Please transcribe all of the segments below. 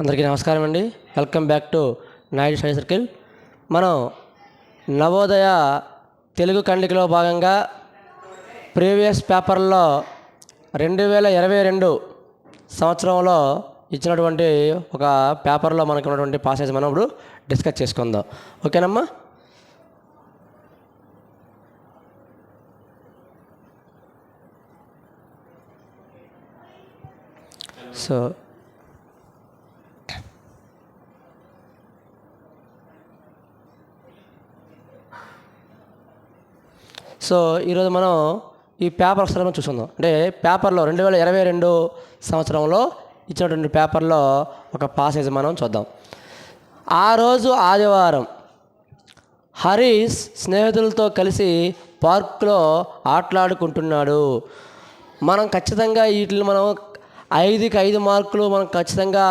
అందరికీ నమస్కారం అండి. Welcome back to Naidu Study Circle. మనం నవోదయ తెలుగు ఖండికలో భాగంగా ప్రీవియస్ పేపర్లో రెండు వేల ఇరవై రెండు సంవత్సరంలో ఇచ్చినటువంటి ఒక పేపర్లో మనకు ఉన్నటువంటి పాసేజ్ మనం ఇప్పుడు డిస్కస్ చేసుకుందాం. ఓకేనమ్మా? సో సో ఈరోజు మనం ఈ పేపర్ ఒకసారి మనం చూసుకుందాం. అంటే పేపర్లో రెండు వేల ఇరవై రెండు సంవత్సరంలో ఇచ్చినటువంటి పేపర్లో ఒక పాసేజ్ మనం చూద్దాం. ఆ రోజు ఆదివారం హరీష్ స్నేహితులతో కలిసి పార్కులో ఆటలాడుకుంటున్నాడు. మనం ఖచ్చితంగా వీటిని మనం ఐదుకి ఐదు మార్కులు మనం ఖచ్చితంగా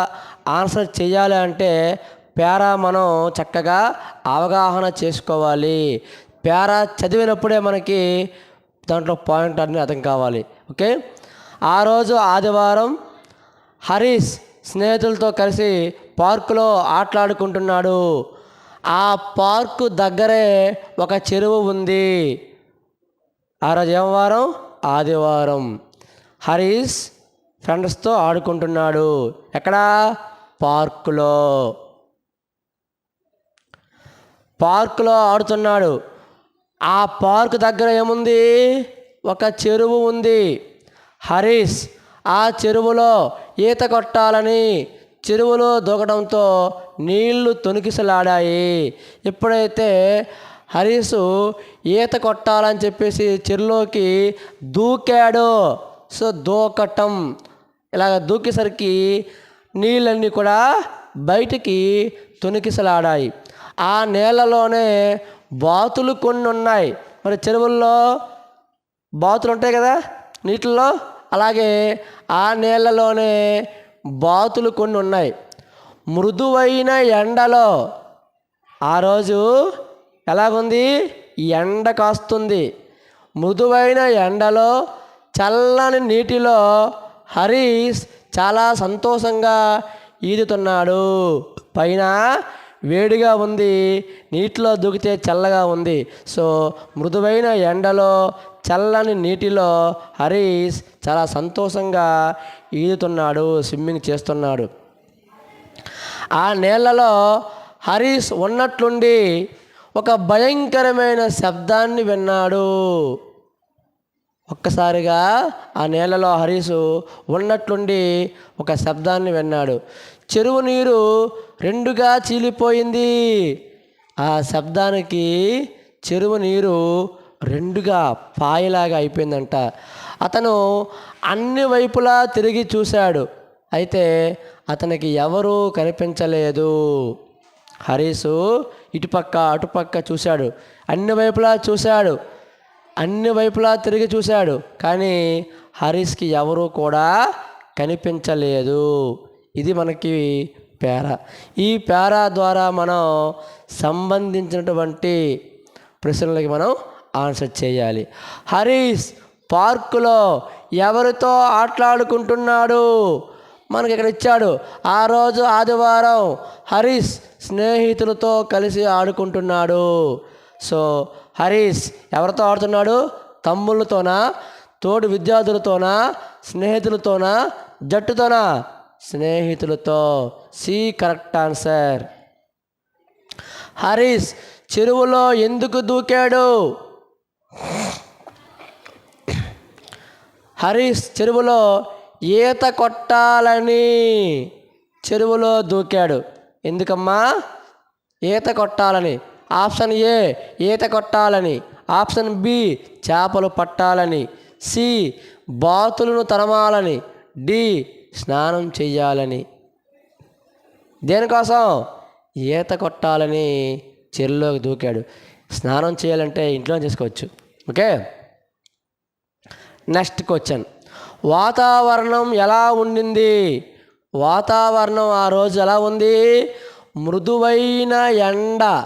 ఆన్సర్ చేయాలి అంటే పేరా మనం చక్కగా అవగాహన చేసుకోవాలి. పేరా చదివినప్పుడే మనకి దాంట్లో పాయింట్ అన్నీ అర్థం కావాలి. ఓకే? ఆ రోజు ఆదివారం హరీష్ స్నేహితులతో కలిసి పార్కులో ఆటలాడుకుంటున్నాడు. ఆ పార్కు దగ్గరే ఒక చెరువు ఉంది. ఆ రోజు ఏం వారం? ఆదివారం. హరీష్ ఫ్రెండ్స్తో ఆడుకుంటున్నాడు. ఎక్కడ? పార్కులో. పార్కులో ఆడుతున్నాడు. ఆ పార్క్ దగ్గర ఏముంది? ఒక చెరువు ఉంది. హరీష్ ఆ చెరువులో ఈత కొట్టాలని చెరువులో దూకడంతో నీళ్ళు తొనికిసలాడాయి. ఎప్పుడైతే హరీషు ఈత కొట్టాలని చెప్పేసి చెరువులోకి దూకాడు సో దూకటం ఇలాగ దూకేసరికి నీళ్ళన్నీ కూడా బయటికి తొనికిసలాడాయి. ఆ నేలలోనే బాతులు కొన్ని ఉన్నాయి. మరి చెరువుల్లో బాతులు ఉంటాయి కదా? నీటిల్లో అలాగే ఆ నీళ్ళలోనే బాతులు కొన్ని ఉన్నాయి. మృదువైన ఎండలో ఆ రోజు ఎలాగుంది? ఎండ కాస్తుంది. మృదువైన ఎండలో చల్లని నీటిలో హరీష్ చాలా సంతోషంగా ఈదుతున్నాడు. పైన వేడిగా ఉంది నీటిలో దూకితే చల్లగా ఉంది. సో మృదువైన ఎండలో చల్లని నీటిలో హరీష్ చాలా సంతోషంగా ఈదుతున్నాడు స్విమ్మింగ్ చేస్తున్నాడు. ఆ నీళ్ళలో హరీష్ ఉన్నట్లుండి ఒక భయంకరమైన శబ్దాన్ని విన్నాడు. ఒక్కసారిగా ఆ నేలలో హరీషు ఉన్నట్లుండి ఒక శబ్దాన్ని విన్నాడు. చెరువు నీరు రెండుగా చీలిపోయింది. ఆ శబ్దానికి చెరువు నీరు రెండుగా పాయలాగా అయిపోయిందంట. అతను అన్ని వైపులా తిరిగి చూశాడు. అయితే అతనికి ఎవరూ కనిపించలేదు. హరీషు ఇటుపక్క అటుపక్క చూశాడు. అన్ని వైపులా చూశాడు. అన్ని వైపులా తిరిగి చూశాడు. కానీ హరీష్కి ఎవరూ కూడా కనిపించలేదు. ఇది మనకి పేర. ఈ పేర ద్వారా మనం సంబంధించినటువంటి ప్రశ్నలకి మనం ఆన్సర్ చేయాలి. హరీష్ పార్కులో ఎవరితో ఆటలాడుకుంటున్నాడు? మనకి ఇక్కడ ఇచ్చాడు. ఆ రోజు ఆదివారం హరీష్ స్నేహితులతో కలిసి ఆడుకుంటున్నాడు. సో హరీష్ ఎవరితో ఆడుతున్నాడు? తమ్ముళ్ళతోనా? తోడు విద్యార్థులతోనా? స్నేహితులతోనా? జట్టుతోనా? స్నేహితులతో. C correct answer. హరీష్ చెరువులో ఎందుకు దూకాడు? హరీష్ చెరువులో ఈత కొట్టాలని చెరువులో దూకాడు. ఎందుకమ్మా? ఈత కొట్టాలని. ఆప్షన్ ఏ ఈత కొట్టాలని. ఆప్షన్ బి చేపలు పట్టాలని. సి బాతులను తరమాలని. డి స్నానం చేయాలని దేనికోసం? ఈత కొట్టాలని చెరువులోకి దూకాడు. స్నానం చేయాలంటే ఇంట్లో చేసుకోవచ్చు. ఓకే? Next question. వాతావరణం ఎలా ఉండింది? వాతావరణం ఆ రోజు ఎలా ఉంది? మృదువైన ఎండ.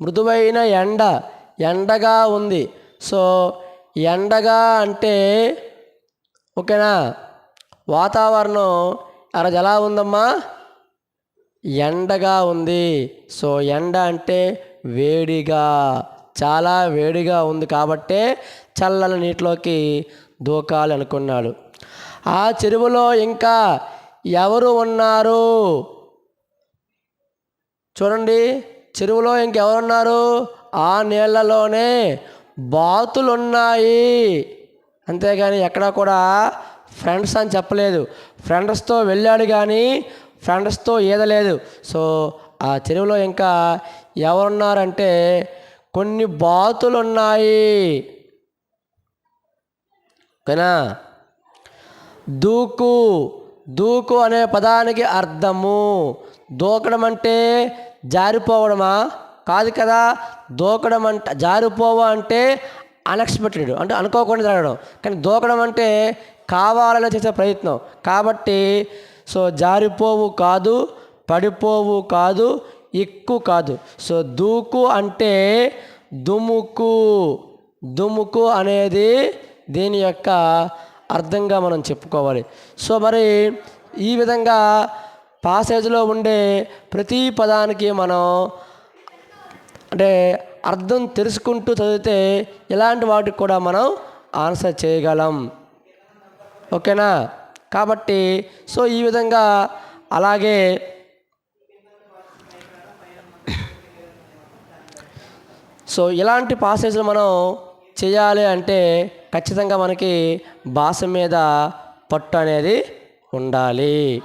మృదువైన ఎండ ఎండగా ఉంది. సో ఎండగా అంటే ఓకేనా? వాతావరణం అరజు ఎలా ఉందమ్మా? ఎండగా ఉంది. సో ఎండ అంటే వేడిగా చాలా వేడిగా ఉంది కాబట్టే చల్లని నీటిలోకి దూకాలి అనుకున్నాడు. ఆ చెరువులో ఇంకా ఎవరు ఉన్నారు? చూడండి. చెరువులో ఇంకెవరున్నారు? ఆ నీళ్ళలోనే బాతులున్నాయి. అంతేగాని ఎక్కడా కూడా ఫ్రెండ్స్ అని చెప్పలేదు. ఫ్రెండ్స్తో వెళ్ళాడు కానీ ఫ్రెండ్స్తో ఈదలేదు. సో ఆ చెరువులో ఇంకా ఎవరున్నారంటే కొన్ని బాతులు ఉన్నాయి ఓకేనా? దూకు దూకు అనే పదానికి అర్థము. దూకడం అంటే జారిపోవడమా? కాదు కదా దూకడం అంట జారిపోవ అంటే అన్ఎక్స్పెక్టెడ్ అంటే అనుకోకుండా జరగడం కానీ దూకడం అంటే కావాలని చేసే ప్రయత్నం. కాబట్టి సో జారిపోవు కాదు పడిపోవు కాదు ఎక్కువ కాదు. సో దూకు అంటే దుముకు. దుముకు అనేది దీని యొక్క అర్థంగా మనం చెప్పుకోవాలి. సో మరి ఈ విధంగా పాసేజ్లో ఉండే ప్రతి పదానికి మనం అంటే అర్థం తెలుసుకుంటూ చదివితే ఇలాంటి వాటికి కూడా మనం ఆన్సర్ చేయగలం. ఓకేనా? కాబట్టి సో ఈ విధంగా అలాగే సో ఇలాంటి పాసేజ్లు మనం చేయాలి అంటే ఖచ్చితంగా మనకి భాష మీద పట్టు అనేది ఉండాలి.